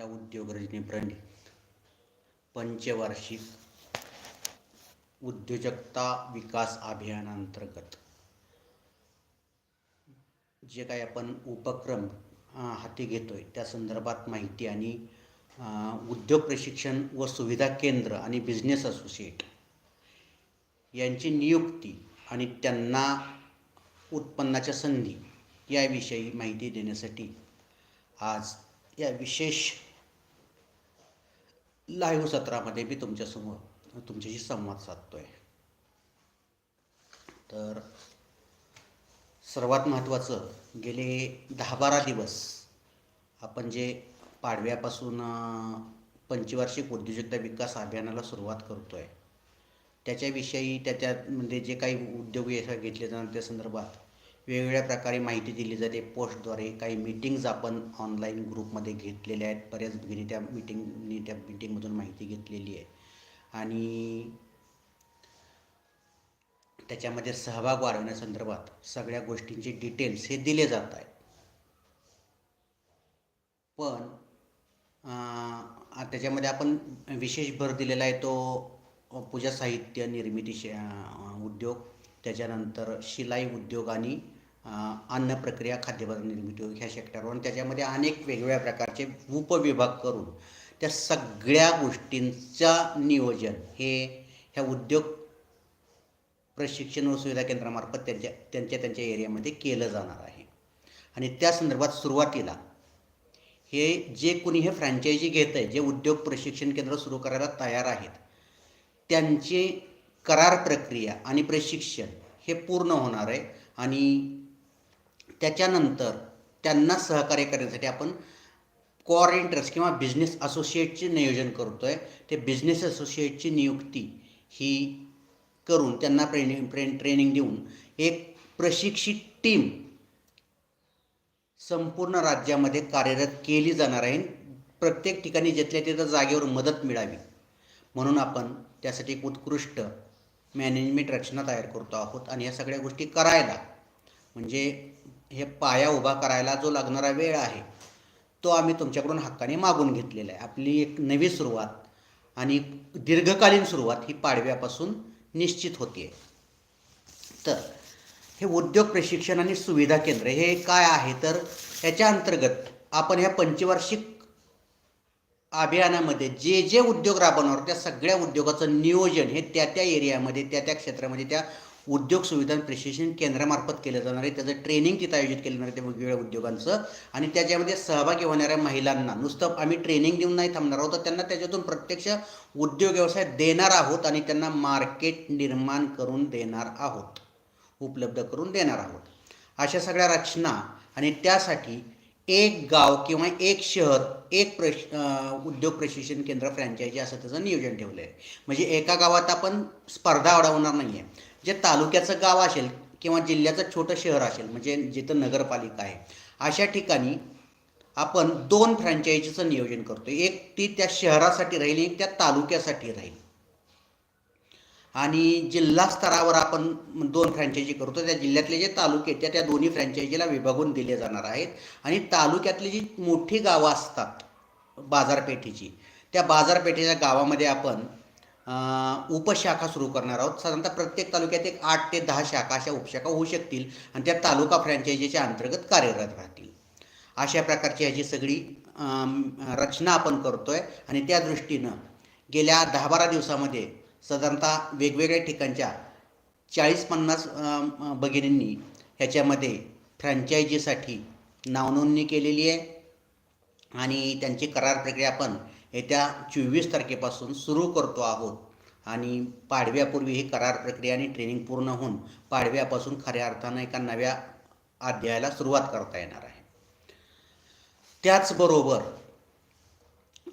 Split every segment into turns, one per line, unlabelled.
जिल्हा उद्योग रजनी पंचवार्षिक उद्योजकता विकास अभियानांतर्गत. जे काही आपण उपक्रम हाती घेतो आहे त्या संदर्भात माहिती आणि उद्योग प्रशिक्षण व सुविधा केंद्र आणि बिझनेस असोसिएट यांची नियुक्ती आणि त्यांना उत्पन्नाच्या संधी याविषयी माहिती देण्यासाठी आज या विशेष लाईव्ह सत्रामध्ये मी तुमच्यासमोर तुमच्याशी संवाद साधतो आहे तर सर्वात महत्त्वाचं गेले दहा बारा दिवस आपण जे पाडव्यापासून पंचवार्षिक उद्योजकता विकास अभियानाला सुरुवात करतो आहे त्याच्याविषयी त्याच्यामध्ये म्हणजे जे काही उद्योग घेतले जाणार त्या संदर्भात वेगवेगळ्या प्रकारे माहिती दिली जाते. पोस्टद्वारे काही मीटिंग्ज आपण ऑनलाईन ग्रुपमध्ये घेतलेल्या आहेत. बऱ्याच भगिनी त्या मीटिंगनी त्या मीटिंगमधून माहिती घेतलेली आहे. आणि त्याच्यामध्ये सहभाग वाढवण्यासंदर्भात सगळ्या गोष्टींचे डिटेल्स हे दिले जात आहेत. पण त्याच्यामध्ये आपण विशेष भर दिलेला आहे तो पूजा साहित्य निर्मिती उद्योग. त्याच्यानंतर शिलाई उद्योग आणि अन्न प्रक्रिया खाद्यपदार्थ निर्मिती उद्योग ह्या सेक्टरवर आणि त्याच्यामध्ये अनेक वेगवेगळ्या प्रकारचे उपविभाग करून त्या सगळ्या गोष्टींचा नियोजन हे ह्या उद्योग प्रशिक्षण व सुविधा केंद्रामार्फत त्यांच्या त्यांच्या त्यांच्या एरियामध्ये केलं जाणार आहे. आणि त्या संदर्भात सुरुवातीला हे जे कोणी हे फ्रँचायझी घेत आहे जे उद्योग प्रशिक्षण केंद्र सुरू करायला तयार आहेत त्यांचे करार प्रक्रिया आणि प्रशिक्षण हे पूर्ण होणार आहे. आणि त्याच्यानंतर त्यांना सहकार्य करण्यासाठी आपण कॉर इंटरेस्ट किंवा बिझनेस असोसिएटचे नियोजन करतो आहे ते बिझनेस असोसिएटची नियुक्ती ही करून त्यांना ट्रेनिंग ट्रेन ट्रेनिंग देऊन एक प्रशिक्षित टीम संपूर्ण राज्यामध्ये कार्यरत केली जाणार आहे. प्रत्येक ठिकाणी जिथल्या तिथं जागेवर मदत मिळावी. म्हणून आपण त्यासाठी एक उत्कृष्ट मॅनेजमेंट रचना तयार करतो आहोत आणि या सगळ्या गोष्टी करायला. म्हणजे हे पाया उभा करायला जो लागणारा वेळ आहे तो आम्ही तुमच्याकडून हक्काने मागून घेतलेला आहे. आपली एक नवी सुरुवात आणि दीर्घकालीन सुरुवात ही पाडव्यापासून निश्चित होते तर हे उद्योग प्रशिक्षण आणि सुविधा केंद्र हे काय आहे? तर याच्या अंतर्गत आपण ह्या पंचवार्षिक अभियानामध्ये जे जे उद्योग राबवणार त्या सगळ्या उद्योगाचं नियोजन हे त्या त्या एरियामध्ये त्या त्या क्षेत्रामध्ये त्या उद्योग सुविधा प्रशिक्षण केंद्रामार्फत केलं जाणार आहे. त्याचं ट्रेनिंग तिथं आयोजित केलं जाणार आहे त्या वेगवेगळ्या उद्योगांचं. आणि त्याच्यामध्ये सहभागी होणाऱ्या महिलांना नुसतं आम्ही ट्रेनिंग देऊन नाही थांबणार आहोत तर त्यांना त्याच्यातून प्रत्यक्ष उद्योग व्यवसाय देणार आहोत आणि त्यांना मार्केट निर्माण करून देणार आहोत उपलब्ध करून देणार आहोत. अशा सगळ्या रचना आणि त्यासाठी एक गाव किंवा एक शहर एक प्रश उद्योग प्रशिक्षण केंद्र फ्रँचायझी असं त्याचं नियोजन ठेवलं आहे म्हणजे एका गावात आपण स्पर्धा अडवणार नाही आहे जे तालुक्याचं गाव असेल किंवा जिल्ह्याचं छोटं शहर असेल म्हणजे जिथं नगरपालिका आहे अशा ठिकाणी आपण दोन फ्रँचायझीचं नियोजन करतो एक ती त्या शहरासाठी राहील एक त्या तालुक्यासाठी राहील. आणि जिल्हा स्तरावर आपण दोन फ्रँचायझी करतो त्या जिल्ह्यातले जे तालुके आहेत, त्या त्या दोन्ही फ्रँचायझीला विभागून दिले जाणार आहेत. आणि तालुक्यातली जी मोठी गावं असतात बाजारपेठेची त्या बाजारपेठेच्या गावामध्ये आपण उपशाखा सुरू करणार आहोत. साधारणतः प्रत्येक तालुक्यात एक आठ ते दहा शाखा अशा उपशाखा होऊ शकतील आणि त्या तालुका फ्रँचायझीच्या अंतर्गत कार्यरत राहतील. अशा प्रकारची ह्याची सगळी रचना आपण करतो आहे आणि त्या दृष्टीनं गेल्या दहा बारा दिवसामध्ये साधारणतः वेगवेगळ्या ठिकाणच्या चाळीस पन्नास भगिनींनी ह्याच्यामध्ये फ्रँचायझीसाठी नावनोंदणी केलेली आहे. आणि त्यांची करार प्रक्रिया आपण येत्या चोवीस तारखेपासून सुरू करतो आहोत. आणि पाडव्यापूर्वी ही करार प्रक्रिया आणि ट्रेनिंग पूर्ण होऊन पाडव्यापासून खऱ्या अर्थानं एका नव्या अध्यायाला सुरुवात करता येणार आहे. त्याचबरोबर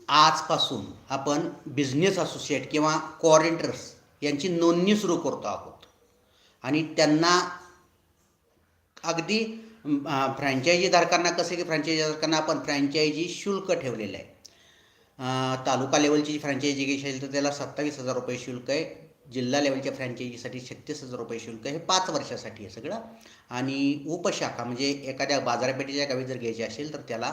आजपासून आपण बिझनेस असोसिएट किंवा कॉरेंटर्स यांची नोंदणी सुरू करतो आहोत. आणि त्यांना अगदी फ्रँचायझीधारकांना कसं कसे की फ्रँचायझीधारकांना आपण फ्रँचायझी शुल्क ठेवलेलं आहे. तालुका लेवलची जी फ्रँचायझी घ्यायची असेल तर त्याला सत्तावीस हजार रुपये शुल्क आहे. जिल्हा लेवलच्या फ्रँचायझीसाठी छत्तीस हजार रुपये शुल्क हे पाच वर्षासाठी आहे सगळं. आणि उपशाखा म्हणजे एखाद्या बाजारपेठेच्या गावी जर घ्यायची असेल तर त्याला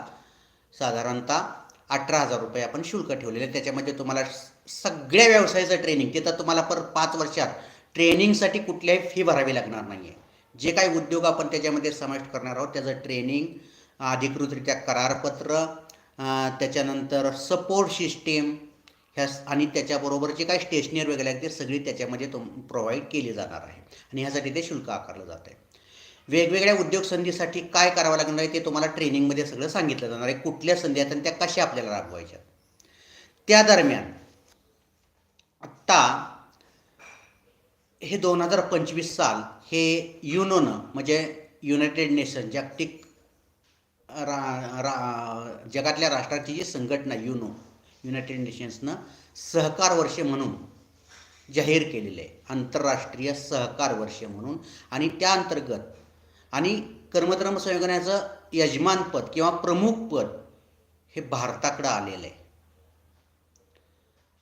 साधारणतः अठरा हजार रुपये आपण शुल्क ठेवलेलं. आहे त्याच्यामध्ये तुम्हाला सगळ्या व्यवसायाचं ट्रेनिंग तिथं तुम्हाला पर पाच वर्षात ट्रेनिंगसाठी कुठल्याही फी भरावी लागणार नाही आहे जे काही उद्योग आपण त्याच्यामध्ये समाविष्ट करणार आहोत त्याचं ट्रेनिंग अधिकृतरित्या करारपत्र त्याच्यानंतर सपोर्ट सिस्टीम ह्या आणि त्याच्याबरोबर जे काही स्टेशनरी वगैरे आहेत ते सगळी त्याच्यामध्ये तुम प्रोव्हाइड केली जाणार आहे. आणि ह्यासाठी ते शुल्क आकारलं जातं आहे वेगवेगळ्या उद्योग संधीसाठी काय करावं लागणार आहे ते तुम्हाला ट्रेनिंगमध्ये सगळं सांगितलं जाणार आहे. कुठल्या संधी आहेत आणि त्या कशा आपल्याला राबवायच्या? त्या दरम्यान आत्ता हे दोन हजार पंचवीस साल हे युनोनं म्हणजे युनायटेड नेशन जागतिक रा रा जगातल्या राष्ट्राची जी संघटना युनो युनायटेड नेशन्सनं सहकार वर्ष म्हणून जाहीर केलेलं आहे. आंतरराष्ट्रीय सहकार वर्ष म्हणून. आणि त्या अंतर्गत आणि कर्मधर्म संयोजनाचं यजमानपद किंवा प्रमुखपद हे भारताकडं आलेलं आहे.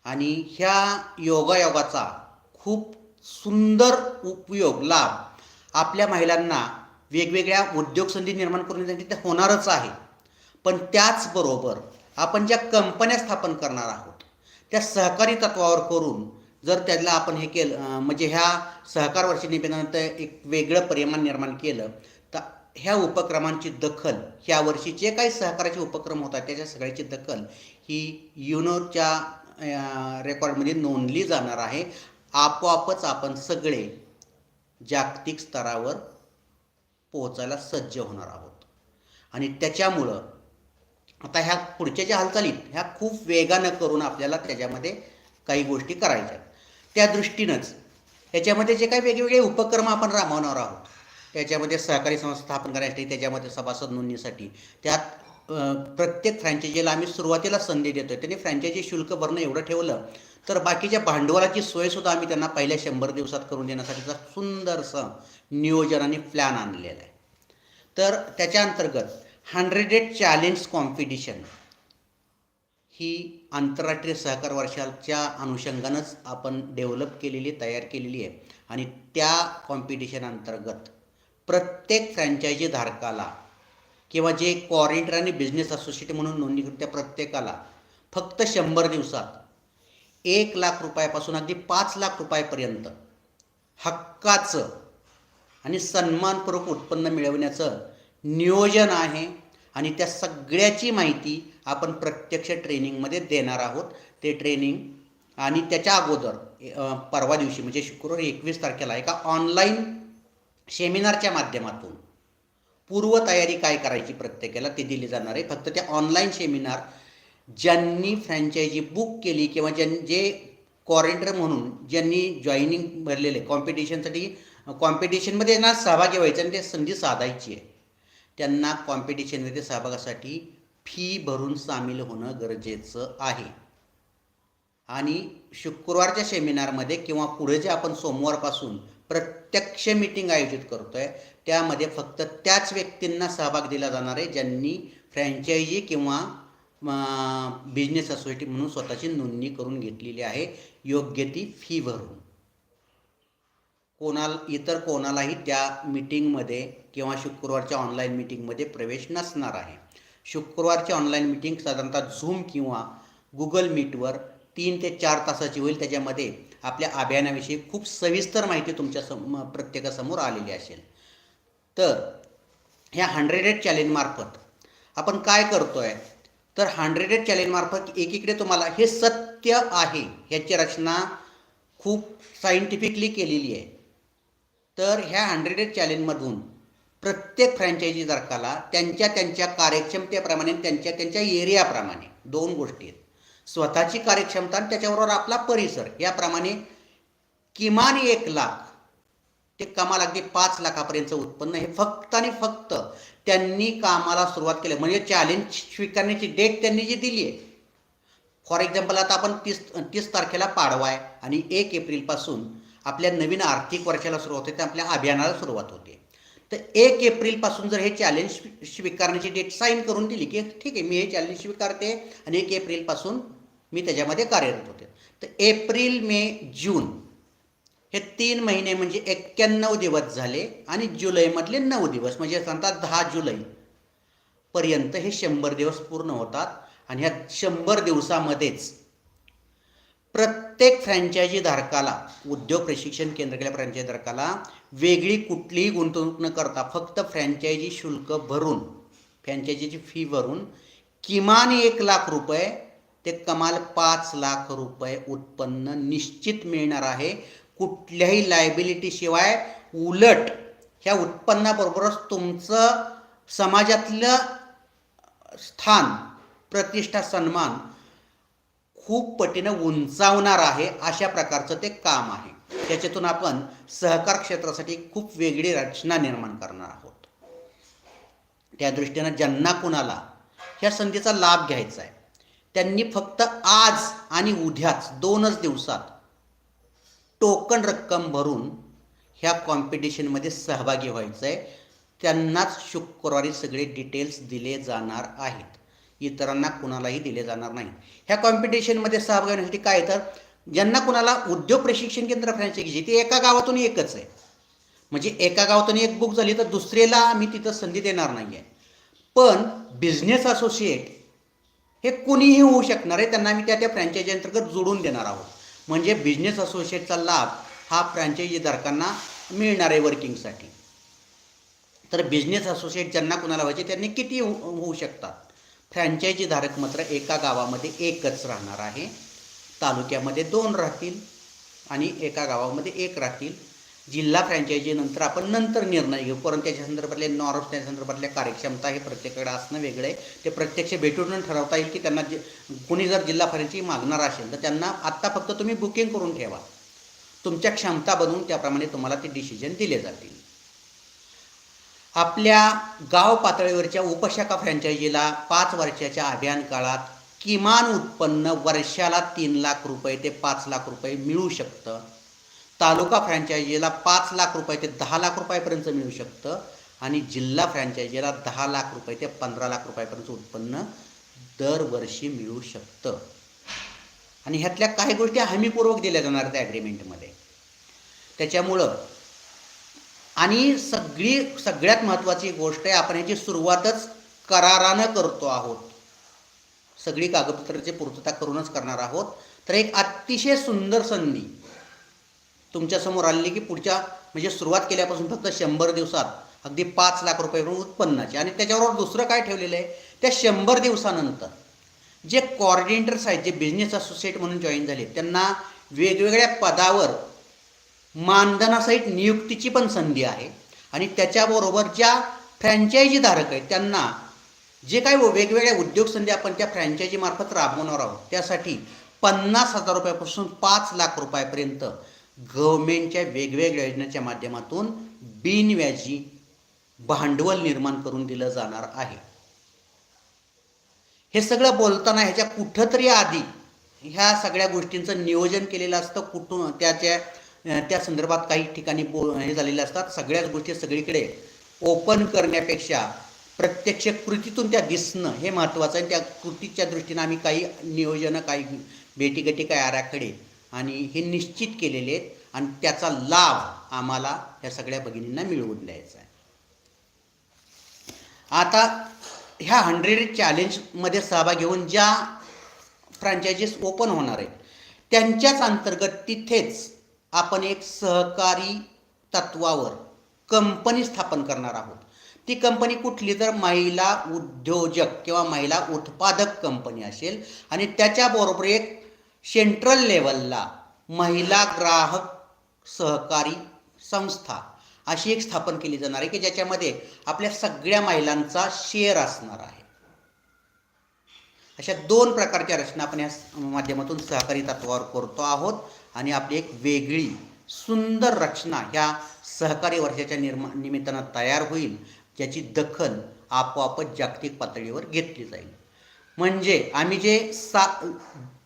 आणि ह्या योगायोगाचा खूप सुंदर उपयोग लाभ आपल्या महिलांना वेगवेगळ्या उद्योग संधी निर्माण करून देण्यासाठी ते होणारच आहे. पण त्याचबरोबर आपण ज्या कंपन्या स्थापन करणार आहोत त्या सहकारी तत्वावर करून जर त्याला आपण हे केलं म्हणजे ह्या सहकार वर्षी निमित्तानं एक वेगळं परिमाण निर्माण केलं तर ह्या उपक्रमांची दखल ह्या वर्षी जे काही सहकाराचे उपक्रम होतात त्याच्या सगळ्याची दखल ही युनोच्या रेकॉर्डमध्ये नोंदली जाणार आहे आपोआपच आपण सगळे जागतिक स्तरावर पोहोचायला सज्ज होणार आहोत आणि त्याच्यामुळं आता ह्या पुढच्या ज्या हालचाली ह्या खूप वेगानं करून आपल्याला त्याच्यामध्ये काही गोष्टी करायच्या आहेत. त्या दृष्टीनंच. याच्यामध्ये जे काही वेगवेगळे उपक्रम आपण राबवणार आहोत त्याच्यामध्ये सहकारी संस्था स्थापन करण्यासाठी त्याच्यामध्ये सभासद नोंदणीसाठी त्यात प्रत्येक फ्रँचायझीला आम्ही सुरुवातीला संधी देतोय. त्यांनी फ्रँचायझी शुल्क भरणं एवढं ठेवलं तर बाकीच्या भांडवलाची सोयसुद्धा आम्ही त्यांना पहिल्या शंभर दिवसात करून देण्यासाठीचा सुंदरसं नियोजन आणि प्लॅन आणलेला आहे. तर त्याच्या अंतर्गत हंड्रेडेड चॅलेंज कॉम्पिटिशन ही आंतरराष्ट्रीय सहकार वर्षाच्या अनुषंगानंच आपण डेव्हलप केलेली तयार केलेली आहे. आणि त्या कॉम्पिटिशन अंतर्गत प्रत्येक फ्रँचायझी धारकाला किंवा जे क्वारेंटर आणि बिझनेस असोसिएट म्हणून नोंदणीकृत त्या प्रत्येकाला फक्त शंभर दिवसात एक लाख रुपयापासून अगदी पाच लाख रुपयापर्यंत हक्काचं आणि सन्मानपूर्वक उत्पन्न मिळवण्याचं नियोजन आहे. आणि त्या सगळ्याची माहिती आपण प्रत्यक्ष ट्रेनिंगमध्ये देणार आहोत. ते ट्रेनिंग आणि त्याच्या अगोदर परवा दिवशी म्हणजे शुक्रवारी एकवीस तारखेला एका ऑनलाईन सेमिनारच्या माध्यमातून पूर्वतयारी काय करायची प्रत्येकाला ते दिली जाणार आहे. फक्त ते ऑनलाईन सेमिनार ज्यांनी फ्रँचायझी बुक केली किंवा ज्यां जे क्वारंटर म्हणून ज्यांनी जॉईनिंग भरलेले कॉम्पिटिशनसाठी कॉम्पिटिशनमध्ये ना सहभागी व्हायचं आणि ते संधी साधायची आहे. त्यांना कॉम्पिटिशनमध्ये सहभागासाठी फी भरून सामील होणं गरजेचं आहे. आणि शुक्रवारच्या सेमिनारमध्ये किंवा पुढे जे आपण सोमवारपासून प्रत्यक्ष मीटिंग आयोजित करतो आहे त्यामध्ये फक्त त्याच व्यक्तींना सहभाग दिला जाणार आहे ज्यांनी फ्रँचायझी किंवा बिझनेस असोसिएटी म्हणून स्वतःची नोंदणी करून घेतलेली आहे. योग्य ती फी भरून. कोणाला इतर कोणालाही त्या मीटिंगमध्ये किंवा शुक्रवारच्या ऑनलाईन मीटिंगमध्ये प्रवेश नसणार आहे. शुक्रवारची ऑनलाईन मीटिंग साधारणतः झूम किंवा गुगल मीटवर तीन ते चार तासाची होईल. त्याच्यामध्ये आपल्या अभियानाविषयी खूप सविस्तर माहिती तुमच्या सम प्रत्येकासमोर आलेली असेल. तर ह्या हंड्रेडेड चॅलेंजमार्फत आपण काय करतो आहे तर हंड्रेडेड चॅलेंजमार्फत एकीकडे तुम्हाला हे सत्य आहे ह्याची रचना खूप सायंटिफिकली केलेली आहे. तर ह्या हंड्रेडेड चॅलेंजमधून प्रत्येक फ्रँचायझीधारकाला त्यांच्या त्यांच्या कार्यक्षमतेप्रमाणे त्यांच्या त्यांच्या एरियाप्रमाणे दोन गोष्टी आहेत. स्वतःची कार्यक्षमता आणि त्याच्याबरोबर आपला परिसर याप्रमाणे किमान एक लाख ते कमाल अगदी पाच लाखापर्यंतचं उत्पन्न हे फक्त आणि फक्त त्यांनी कामाला सुरुवात केली. म्हणजे चॅलेंज स्वीकारण्याची डेट त्यांनी जी दिली आहे. फॉर एक्झाम्पल आता आपण तीस तीस तारखेला पाडवा आहे आणि एक एप्रिलपासून आपल्या नवीन आर्थिक वर्षाला सुरुवात होते आपल्या अभियानाला सुरुवात होते. तर एक एप्रिलपासून जर हे चॅलेंज स्वी- स्वीकारण्याची डेट साईन करून दिली की ठीक आहे मी हे चॅलेंज स्वीकारते आणि एक एप्रिलपासून मी त्याच्यामध्ये कार्यरत होते. तर एप्रिल मे जून हे तीन महिने म्हणजे एक्क्याण्णव दिवस झाले आणि जुलैमधले नऊ दिवस म्हणजे सांगतात दहा जुलै पर्यंत हे शंभर दिवस पूर्ण होतात आणि ह्या शंभर दिवसामध्येच प्रत्येक फ्रँचायझी धारकाला उद्योग प्रशिक्षण केंद्र केल्या फ्रँचायझी धारकाला वेगळी कुठलीही गुंतवणूक न करता फक्त फ्रँचायझी शुल्क भरून फ्रँचायझीची फी भरून किमान एक लाख रुपये ते कमाल पाच लाख रुपये उत्पन्न निश्चित मिळणार आहे. कुठल्याही लायबिलिटी शिवाय उलट ह्या उत्पन्नाबरोबरच तुमचं समाजातलं स्थान प्रतिष्ठा सन्मान खूप पटीनं उंचावणार आहे अशा प्रकारचं ते काम आहे. त्याच्यातून आपण सहकार क्षेत्रासाठी खूप वेगळी रचना निर्माण करणार आहोत. त्या दृष्टीनं ज्यांना कुणाला ह्या संधीचा लाभ घ्यायचा आहे त्यांनी फक्त आज आणि उद्याच दोनच दिवसात टोकन रक्कम भरून ह्या कॉम्पिटिशनमध्ये सहभागी व्हायचं आहे त्यांनाच शुक्रवारी सगळे डिटेल्स दिले जाणार आहेत. इतरांना कुणालाही दिले जाणार नाही. ह्या कॉम्पिटिशनमध्ये सहभाग होण्यासाठी काय तर ज्यांना कुणाला उद्योग प्रशिक्षण केंद्र फ्रँचायझी ती एका गावातून एकच आहे. म्हणजे एका गावातून एक बुक झाली तर दुसऱ्याला आम्ही तिथं संधी देणार नाही आहे पण बिझनेस असोसिएट हे कुणीही होऊ शकणार आहे त्यांना आम्ही त्या त्या फ्रँचायझी अंतर्गत जोडून देणार आहोत. म्हणजे बिझनेस असोसिएटचा लाभ हा फ्रँचायझीधारकांना मिळणार आहे वर्किंगसाठी तर बिझनेस असोसिएट ज्यांना कुणाला व्हायचे त्यांनी किती होऊ शकतात? फ्रँचायझी धारक मात्र एका गावामध्ये एकच राहणार आहे. तालुक्यामध्ये दोन राहतील आणि एका गावामध्ये एक राहतील. जिल्हा फ्रँचायजीनंतर आपण नंतर निर्णय घेऊ. परंतु त्याच्या संदर्भातले नॉर्म्स त्या संदर्भातल्या कार्यक्षमता हे प्रत्येकाकडे असणं वेगळं आहे. ते प्रत्यक्ष भेटून ठरवता येईल की त्यांना जे कुणी जर जिल्हा फ्रँचायझी मागणार असेल तर त्यांना आत्ता फक्त तुम्ही बुकिंग करून ठेवा. तुमच्या क्षमता बनवून त्याप्रमाणे तुम्हाला ते डिसिजन दिले जातील. आपल्या गाव पातळीवरच्या उपशाखा फ्रँचायझीला पाच वर्षाच्या अभियान काळात किमान उत्पन्न वर्षाला तीन लाख रुपये ते पाच लाख रुपये मिळू शकतं. तालुका फ्रँचायझीला पाच लाख रुपये ते दहा लाख रुपयापर्यंत मिळू शकतं आणि जिल्हा फ्रँचायझीला दहा लाख रुपये ते पंधरा लाख रुपयापर्यंत उत्पन्न दरवर्षी मिळू शकतं. आणि ह्यातल्या काही गोष्टी हमीपूर्वक दिल्या जाणार त्या ॲग्रीमेंटमध्ये त्याच्यामुळं आणि सगळी सगळ्यात महत्त्वाची गोष्ट आहे आपण याची सुरुवातच करारानं करतो आहोत. सगळी कागदपत्राची पूर्तता करूनच करणार आहोत. तर एक अतिशय सुंदर संधी तुमच्यासमोर आलेली की पुढच्या म्हणजे सुरुवात केल्यापासून फक्त शंभर दिवसात अगदी पाच लाख रुपये उत्पन्नाची. आणि त्याच्याबरोबर दुसरं काय ठेवलेलं आहे? त्या शंभर दिवसानंतर जे कॉर्डिनेटर्स आहेत जे बिझनेस असोसिएट म्हणून जॉईन झाले त्यांना वेगवेगळ्या पदावर मानधनासहित नियुक्तीची पण संधी आहे. आणि त्याच्याबरोबर ज्या फ्रँचायझीधारक आहेत त्यांना जे काही वेगवेगळ्या उद्योग संधी आपण त्या फ्रँचायझीमार्फत राबवणार आहोत त्यासाठी पन्नास हजार रुपयापासून पाच लाख रुपयापर्यंत गव्हर्मेंटच्या वेगवेगळ्या योजनेच्या माध्यमातून बिनव्याजी भांडवल निर्माण करून दिलं जाणार आहे. हे सगळं बोलताना ह्याच्या कुठंतरी आधी ह्या सगळ्या गोष्टींचं नियोजन केलेलं असतं कुठून त्याच्या त्या संदर्भात काही ठिकाणी बो हे झालेले असतात. सगळ्याच गोष्टी सगळीकडे ओपन करण्यापेक्षा प्रत्यक्ष कृतीतून त्या दिसणं हे महत्त्वाचं आहे. त्या कृतीच्या दृष्टीनं आम्ही काही नियोजनं काही भेटीगटी काही आराखडे आणि हे निश्चित केलेले आहेत. आणि त्याचा लाभ आम्हाला या सगळ्या भगिनींना मिळवून द्यायचा आहे. आता ह्या हंड्रेड चॅलेंजमध्ये सहभाग घेऊन ज्या फ्रँचायझीस ओपन होणार आहेत त्यांच्याच अंतर्गत तिथेच आपण एक सहकारी तत्वावर कंपनी स्थापन करणार आहोत. ती कंपनी कुठली? तर महिला उद्योजक किंवा महिला उत्पादक कंपनी असेल आणि त्याच्याबरोबर एक सेंट्रल लेवलला महिला ग्राहक सहकारी संस्था अशी एक स्थापन केली जाणार आहे की ज्याच्यामध्ये आपल्या सगळ्या महिलांचा शेअर असणार आहे. अशा दोन प्रकारच्या रचना आपण या माध्यमातून सहकारी तत्वावर करतो आहोत. आणि आपली एक वेगळी सुंदर रचना ह्या सहकारी वर्षाच्या निर्मा निमित्तानं तयार होईल ज्याची दखल आपोआपच जागतिक पातळीवर घेतली जाईल. म्हणजे आम्ही जे सा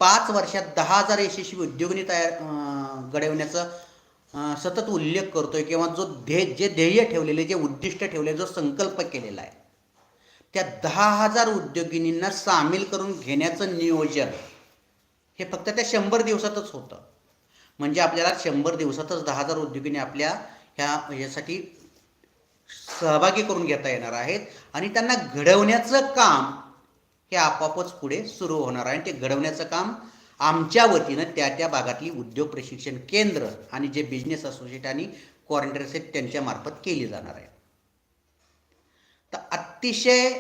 पाच वर्षात दहा हजार यशस्वी उद्योगनी तयार घडवण्याचं सतत उल्लेख करतोय किंवा जो ध्येय जे ध्येय ठेवलेले जे उद्दिष्ट ठेवले जो संकल्प केलेला आहे. त्या दहा हजार उद्योगिनींना सामील करून घेण्याचं नियोजन हे फक्त त्या शंभर दिवसातच होतं. म्हणजे आपल्याला शंभर दिवसातच दहा हजार उद्योगिनी आपल्या ह्या यासाठी सहभागी करून घेता येणार आहेत आणि त्यांना घडवण्याचं काम हे आपोआपच पुढे सुरू होणार आहे. आणि ते घडवण्याचं काम आमच्या वतीनं त्या त्या भागातली उद्योग प्रशिक्षण केंद्र आणि जे बिझनेस असोसिएट आणि क्वारंटाईन्स आहेत त्यांच्या मार्फत केली जाणार आहे. तर अतिशय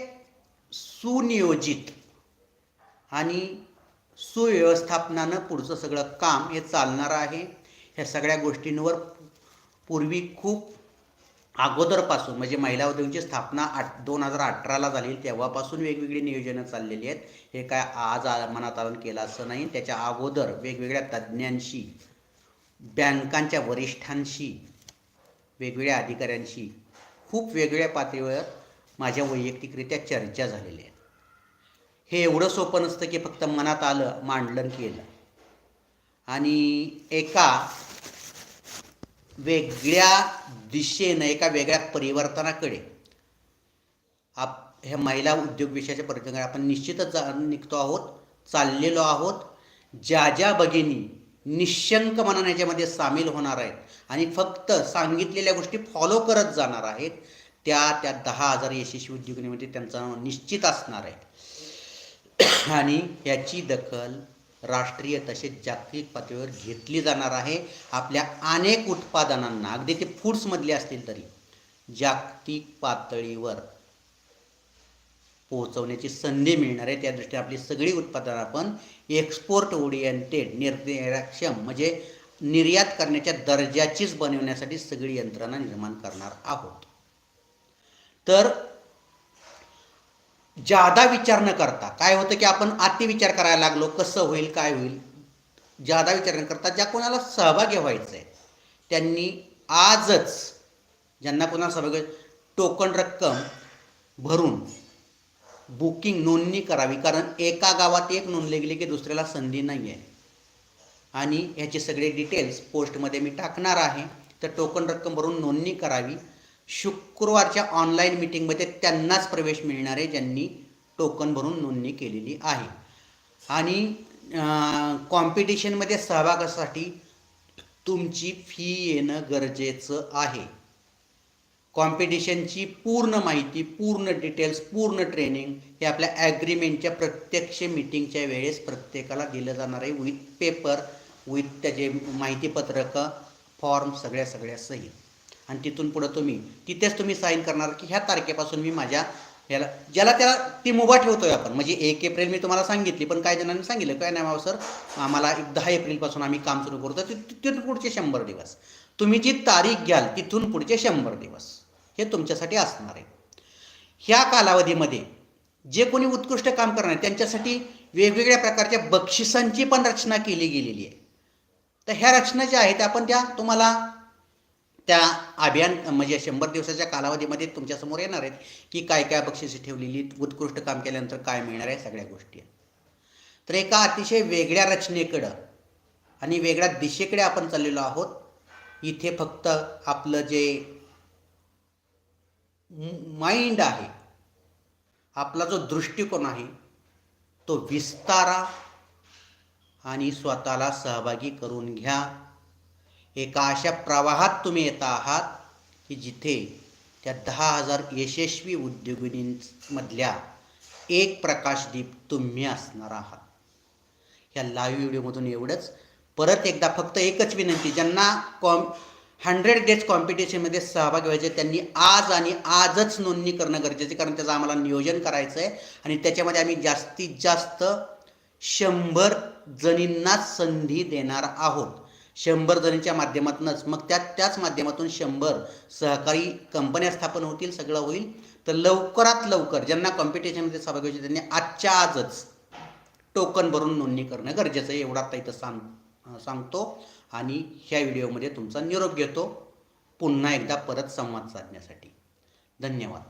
सुनियोजित आणि सुव्यवस्थापनानं पुढचं सगळं काम हे चालणार आहे. ह्या सगळ्या गोष्टींवर पूर्वी खूप अगोदरपासून म्हणजे महिला उद्योगाची स्थापना आठ दोन हजार अठराला झाली. तेव्हापासून वेगवेगळी नियोजनं चाललेली आहेत. हे काय आज मनात आणून केलं असं नाही. त्याच्या अगोदर वेगवेगळ्या तज्ज्ञांशी बँकांच्या वरिष्ठांशी वेगवेगळ्या अधिकाऱ्यांशी खूप वेगवेगळ्या पातळीवर माझ्या वैयक्तिकरित्या चर्चा झालेल्या आहेत हे एवढं सोपं नसतं की फक्त मनात आलं मांडलं केलं. आणि एका वेगळ्या दिशेनं एका वेगळ्या परिवर्तनाकडे आप ह्या महिला उद्योग विषयाच्या परिवर्तनाकडे आपण निश्चितच जा निघतो आहोत चाललेलो आहोत. ज्या ज्या भगिनी निशंक मनाने याच्यामध्ये सामील होणार आहेत आणि फक्त सांगितलेल्या गोष्टी फॉलो करत जाणार आहेत त्या त्या दहा हजार यशस्वी उद्योगिनीमध्ये त्यांचा निश्चित असणार आहे. आणि याची दखल राष्ट्रीय तसेच जागतिक पातळीवर घेतली जाणार आहे. आपल्या अनेक उत्पादनांना अगदी ते फूड्समधले असतील तरी जागतिक पातळीवर पोहोचवण्याची संधी मिळणार आहे. त्या दृष्टीने आपली सगळी उत्पादनं आपण एक्सपोर्ट ओरिएंटेड निर्क्षम म्हणजे निर्यात करण्याच्या दर्जाचीच बनवण्यासाठी सगळी यंत्रणा निर्माण करणार आहोत. तर जादा विचार न करता काय होतं की आपण अति विचार करायला लागलो कसं होईल काय होईल? जादा विचार न करता ज्या कोणाला सहभागी व्हायचं आहे त्यांनी आजच ज्यांना कोणाला सहभागी टोकन रक्कम भरून बुकिंग नोंदणी करावी. कारण एका गावात एक नोंदले गेली की दुसऱ्याला संधी नाही आहे आणि ह्याचे सगळे डिटेल्स पोस्टमध्ये मी टाकणार आहे. तर टोकन रक्कम भरून नोंदणी करावी. शुक्रवारच्या ऑनलाईन मिटिंगमध्ये त्यांनाच प्रवेश मिळणार आहे ज्यांनी टोकन भरून नोंदणी केलेली आहे. आणि कॉम्पिटिशनमध्ये सहभागासाठी तुमची फी येणं गरजेचं आहे. कॉम्पिटिशनची पूर्ण माहिती पूर्ण डिटेल्स पूर्ण ट्रेनिंग हे आपल्या ॲग्रीमेंटच्या प्रत्यक्ष मिटिंगच्या वेळेस प्रत्येकाला दिलं जाणार आहे विथ पेपर विथ त्याचे माहितीपत्रकं फॉर्म सगळ्या सगळ्या सहित. आणि तिथून पुढं तुम्ही तिथेच तुम्ही साईन करणार की ह्या तारखेपासून मी माझ्या याला ज्याला त्याला ती मुभा ठेवतोय आपण. म्हणजे एक एप्रिल मी तुम्हाला सांगितली पण काही जणांनी सांगितलं काय नाही बाबा सर आम्हाला एक दहा एप्रिलपासून आम्ही काम सुरू करतो तिथून पुढचे शंभर दिवस. तुम्ही जी तारीख घ्याल तिथून पुढचे शंभर दिवस. हे तुमच्यासाठी असणार आहे. ह्या कालावधीमध्ये जे कोणी उत्कृष्ट काम करणार त्यांच्यासाठी वेगवेगळ्या प्रकारच्या बक्षिसांची पण रचना केली गेलेली आहे. तर ह्या रचना ज्या आहेत आपण त्या तुम्हाला त्या अभियान म्हणजे शंभर दिवसाच्या कालावधीमध्ये तुमच्यासमोर येणार आहेत की काय काय बक्षिसे ठेवलेली आहेत, उत्कृष्ट काम केल्यानंतर काय मिळणार आहे सगळ्या गोष्टी तर एका अतिशय वेगळ्या रचनेकडं आणि वेगळ्या दिशेकडे आपण चाललेलो आहोत. इथे फक्त आपलं जे माइंड आहे आपला जो दृष्टिकोन आहे तो विस्तारा आणि स्वतःला सहभागी करून घ्या. एका अशा प्रवाहात तुम्ही येत आहात की जिथे त्या दहा हजार यशस्वी उद्योगिनींमधल्या एक प्रकाशदीप तुम्ही असणार आहात. ह्या लाईव्ह व्हिडिओमधून एवढंच. परत एकदा फक्त एकच विनंती ज्यांना कॉम हंड्रेड डेज कॉम्पिटिशनमध्ये सहभागी व्हायचे त्यांनी आज आणि आजच नोंदणी करणं गरजेचं आहे कारण त्याचं आम्हाला नियोजन करायचं आहे आणि त्याच्यामध्ये आम्ही जास्तीत जास्त शंभर जणींना संधी देणार आहोत. शंभर जणींच्या माध्यमातूनच. मग त्या त्याच माध्यमातून शंभर सहकारी कंपन्या स्थापन होतील सगळं होईल. तर लवकरात लवकर ज्यांना कॉम्पिटिशनमध्ये सहभागी व्हायचे त्यांनी आजच्या आजच टोकन भरून नोंदणी करणं गरजेचं आहे एवढा आता इथं सांग सांगतो. आणि ह्या व्हिडिओमध्ये तुमचा निरोप घेतो. पुन्हा एकदा परत संवाद साधण्यासाठी. धन्यवाद.